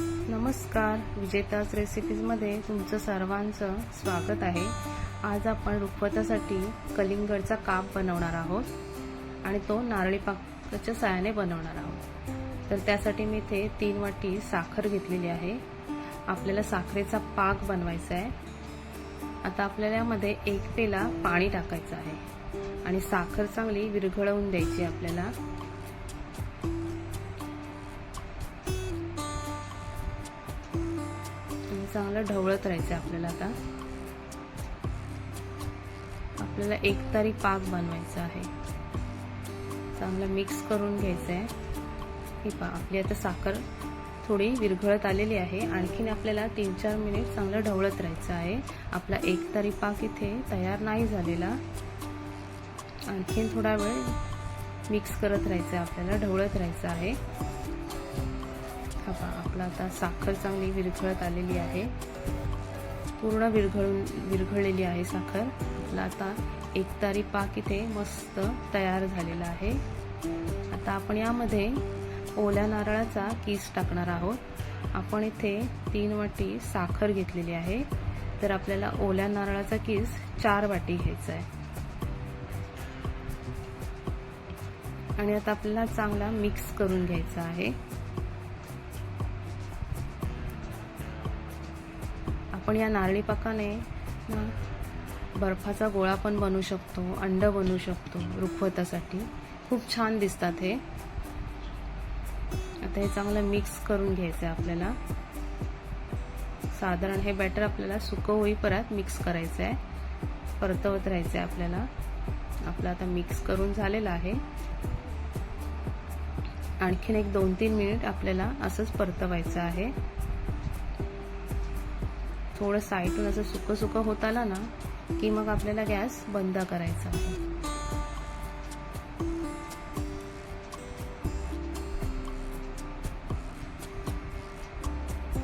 नमस्कार. विजेताज रेसिपीजमध्ये तुमचं सर्वांचं स्वागत आहे. आज आपण रुखवतासाठी कलिंगडचा काप बनवणार आहोत आणि तो नारळी पाकाच्या सायाने बनवणार आहोत. तर त्यासाठी मी इथे तीन वाटी साखर घेतलेली आहे. आपल्याला साखरेचा पाक बनवायचा आहे. आता आपल्याला यामध्ये एक पेला पाणी टाकायचं आहे. आणि साखर चांगली विरघळवून द्यायची आपल्याला. चांगलं ढवळत राहायचं आपल्याला आता. आपल्याला एक तारी पाक बनवायचा आहे. चांगलं मिक्स करून घ्यायचं आहे ही पा आपली आता साखर थोडी विरघळत आलेली आहे. आणखीन आपल्याला तीन चार मिनिट चांगलं ढवळत राहायचं आहे. आपला एक तारी पाक इथे तयार नाही झालेला. आणखीन थोडा वेळ मिक्स करत राहायचं आहे आपल्याला ढवळत राहायचं आहे. हा पहा आपला आता साखर चांगली विरघळत आलेली आहे. पूर्ण विरघळून विरघळलेली आहे साखर. आपला आता एक तारी पाक इथे मस्त तयार झालेला आहे. आता आपण यामध्ये ओल्या नारळाचा किस टाकणार आहोत. आपण इथे तीन वाटी साखर घेतलेली आहे. तर आपल्याला ओल्या नारळाचा किस चार वाटी घ्यायचा आहे. आणि आता आपल्याला चांगला मिक्स करून घ्यायचा आहे. आपण या नारळी पाकाने ना बर्फाचा गोळा पण बनवू शकतो अंड बनवू शकतो रुखवतासाठी. खूप छान दिसतात हे. आता हे चांगलं मिक्स करून घ्यायचं आहे आपल्याला. साधारण हे बॅटर आपल्याला सुकं होईपर्यंत मिक्स करायचं आहे परतवत राहायचं आहे आपल्याला. आपलं आता मिक्स करून झालेलं आहे. आणखीन एक दोन तीन मिनिट आपल्याला असंच परतवायचं आहे. थोडं साईडून असं सुकं सुकं होत आलं ना की मग आपल्याला गॅस बंद करायचा आहे.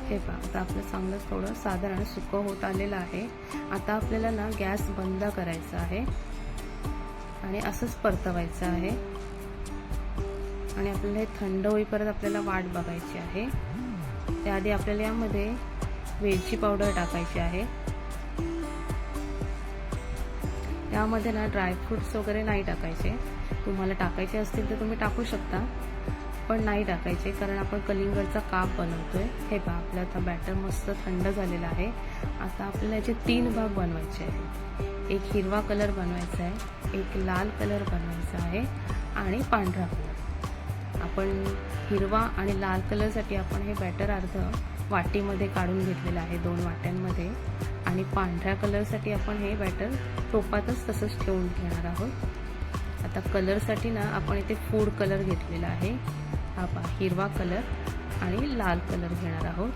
हे पहा आता आपलं चांगलं थोडं साधारण सुकं होत आलेलं आहे. आता आपल्याला ना गॅस बंद करायचा आहे. आणि असंच परतवायचं आहे. आणि आपल्याला हे थंड होईपर्यंत आपल्याला वाट बघायची आहे. त्याआधी आपल्याला यामध्ये वेलची पावडर टाकायची आहे. यामध्ये ना ड्रायफ्रुट्स वगैरे नाही टाकायचे. तुम्हाला टाकायचे असतील तर तुम्ही टाकू शकता पण नाही टाकायचे कारण आपण कलिंगडचा काप बनवतोय. हे पहा आपलं आता बॅटर मस्त थंड झालेलं आहे. आता आपल्याला याचे तीन भाग बनवायचे आहे एक हिरवा कलर बनवायचा आहे एक लाल कलर बनवायचा आहे आणि पांढरा कलर आपण हिरवा आणि लाल कलरसाठी आपण हे बॅटर अर्ध वाटीमध्ये काढून घेतलेलं आहे दोन वाट्यांमध्ये. आणि पांढऱ्या कलरसाठी आपण हे बॅटर टोपातच तसंच ठेवून घेणार आहोत. आता कलरसाठी ना आपण इथे फूड कलर घेतलेला आहे. हा पा हिरवा कलर आणि लाल कलर घेणार आहोत.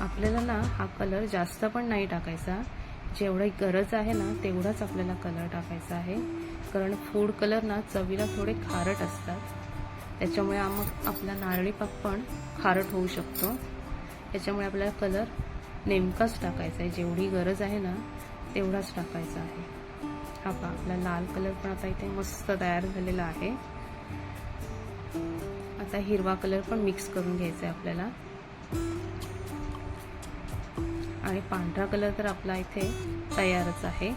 आपल्याला ना हा कलर जास्त पण नाही टाकायचा. जेवढी गरज आहे ना तेवढाच आपल्याला कलर टाकायचा आहे. कारण फूड कलर ना चवीला थोडे खारट असतात. त्याच्यामुळे मग आपला नारळी पाक पण खारट होऊ शकतो. त्याच्यामुळे आपल्याला कलर नेमकाच टाकायचा आहे. जेवढी गरज आहे ना तेवढाच टाकायचा आहे. हा पहा आपला लाल कलर पण आता इथे मस्त तयार झालेला आहे. आता हिरवा कलर पण मिक्स करून घ्यायचा आहे आपल्याला. आणि पांढरा कलर तर आपला इथे तयारच आहे.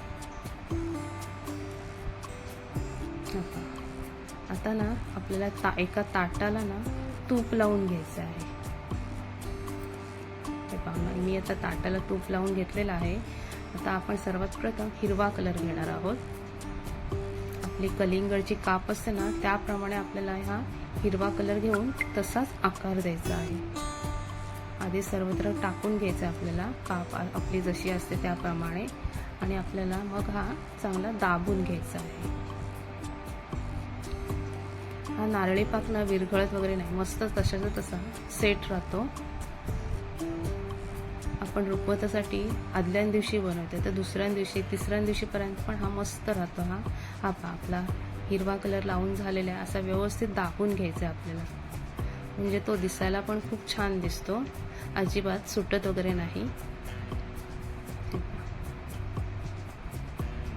आता ना आपल्याला ता एका ताटाला ना तूप लावून घ्यायचं आहे. मी आता ताटाला तूप लावून घेतलेलं आहे. आता आपण सर्वात प्रथम हिरवा कलर घेणार आहोत. आपली कलिंगडची काप असते ना त्याप्रमाणे आपल्याला हा हिरवा कलर घेऊन तसाच आकार द्यायचा आहे. आधी सर्वत्र टाकून घ्यायचं आपल्याला काप आपली जशी असते त्याप्रमाणे. आणि आपल्याला मग हा चांगला दाबून घ्यायचा आहे. हा नारळी पाक ना विरघळत वगैरे नाही मस्त तशाचा तसा सेट राहतो. आपण रुखवतासाठी आदल्या दिवशी बनवतो तर दुसऱ्या दिवशी तिसऱ्या दिवशीपर्यंत पण हा मस्त राहतो हा. हा पा आपला हिरवा कलर लावून झालेला आहे असा व्यवस्थित दाखवून घ्यायचा आहे आपल्याला. म्हणजे तो दिसायला पण खूप छान दिसतो. अजिबात सुटत वगैरे नाही.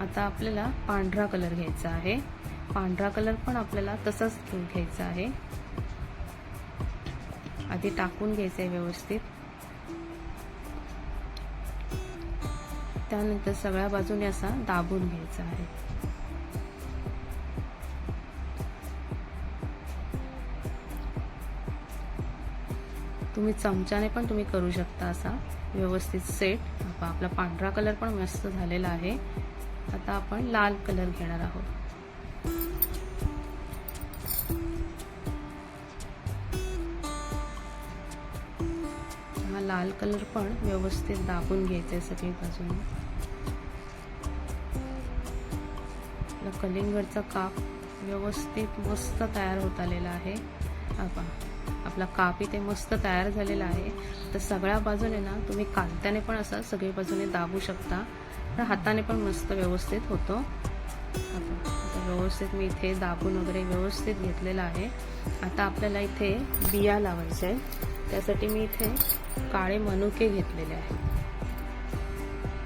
आता आपल्याला पांढरा कलर घ्यायचा आहे. पांढरा कलर पण आपल्याला तसाच घ्यायचा आहे. आधी टाकून घ्यायचं आहे व्यवस्थित. त्यानंतर सगळ्या बाजूने असा दाबून घ्यायचा आहे. तुम्ही चमच्याने पण तुम्ही करू शकता असा. व्यवस्थित सेट आता आपला पांढरा कलर पण मस्त झालेला आहे. आता आपण लाल कलर घेणार आहोत. हा लाल कलर पण व्यवस्थित दाबून घ्यायचा आहे सगळी बाजूने. कलिंगडचा काप व्यवस्थित मस्त तयार होत आलेला आहे. आपण आपला काप इथे मस्त तयार झालेला आहे. तर सगळ्या बाजूने ना तुम्ही कांत्याने पण असं सगळी बाजूने दाबू शकता. तर हाताने पण मस्त व्यवस्थित होतो. आता व्यवस्थित मी इथे दाबून वगैरे व्यवस्थित घेतलेलं आहे. आता आपल्याला इथे बिया लावायच्या आहे त्यासाठी मी इथे काळे मनुके घेतलेले आहे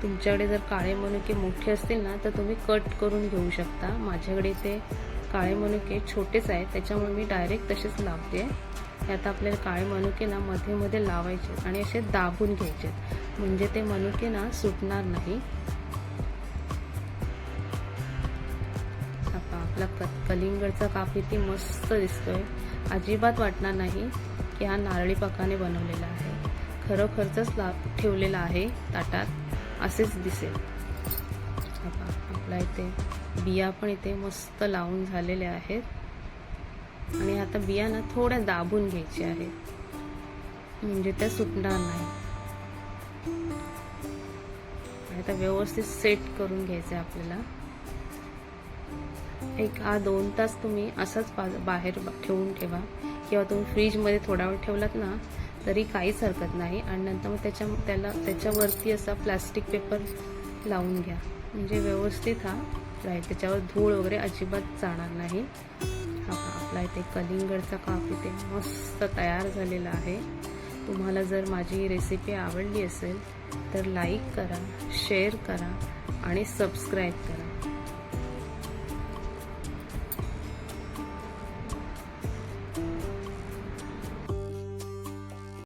तुमच्याकडे जर काळे मनुके मोठे असतील ना तर तुम्ही कट करून घेऊ शकता. माझ्याकडे ते काळे मनुके छोटेच आहेत त्याच्यामुळे मी डायरेक्ट तसेच लावते. आता आपल्याला काळे मनुके ना मध्ये मध्ये लावायचे आणि असे दाबून घ्यायचे म्हणजे ते मनुके ना सुटणार नाही. आपला क कलिंगडचा काप इथे मस्त दिसतोय. अजिबात वाटणार नाही की हा नारळी पाकाने बनवलेला आहे. खरोखरच ला ठेवलेला आहे ताटात. असेच दिसेल. आपला इथे बिया पण इथे मस्त लावून झालेल्या आहेत. आणि आता बिया ना थोड्या दाबून घ्यायच्या आहेत. म्हणजे त्या सुटणार नाही आता व्यवस्थित सेट करून घ्यायचं आहे आपल्याला. एक हा दोन तास तुम्ही असाच बाहेर ठेवून ठेवा. किंवा तुम्ही फ्रीजमध्ये थोडा वेळ ठेवलात ना तरी काहीच हरकत नाही. आणि नंतर मग त्याच्या त्याला त्याच्यावरती असा प्लास्टिक पेपर लावून घ्या. म्हणजे व्यवस्थित हा. राहील त्याच्यावर धूळ वगैरे अजिबात जाणार नाही. हा आपला इथे कलिंगडचा काप इथे मस्त तयार झालेला आहे. तुम्हाला जर माझी रेसिपी आवडली असेल तर लाईक करा शेअर करा आणि सबस्क्राईब करा.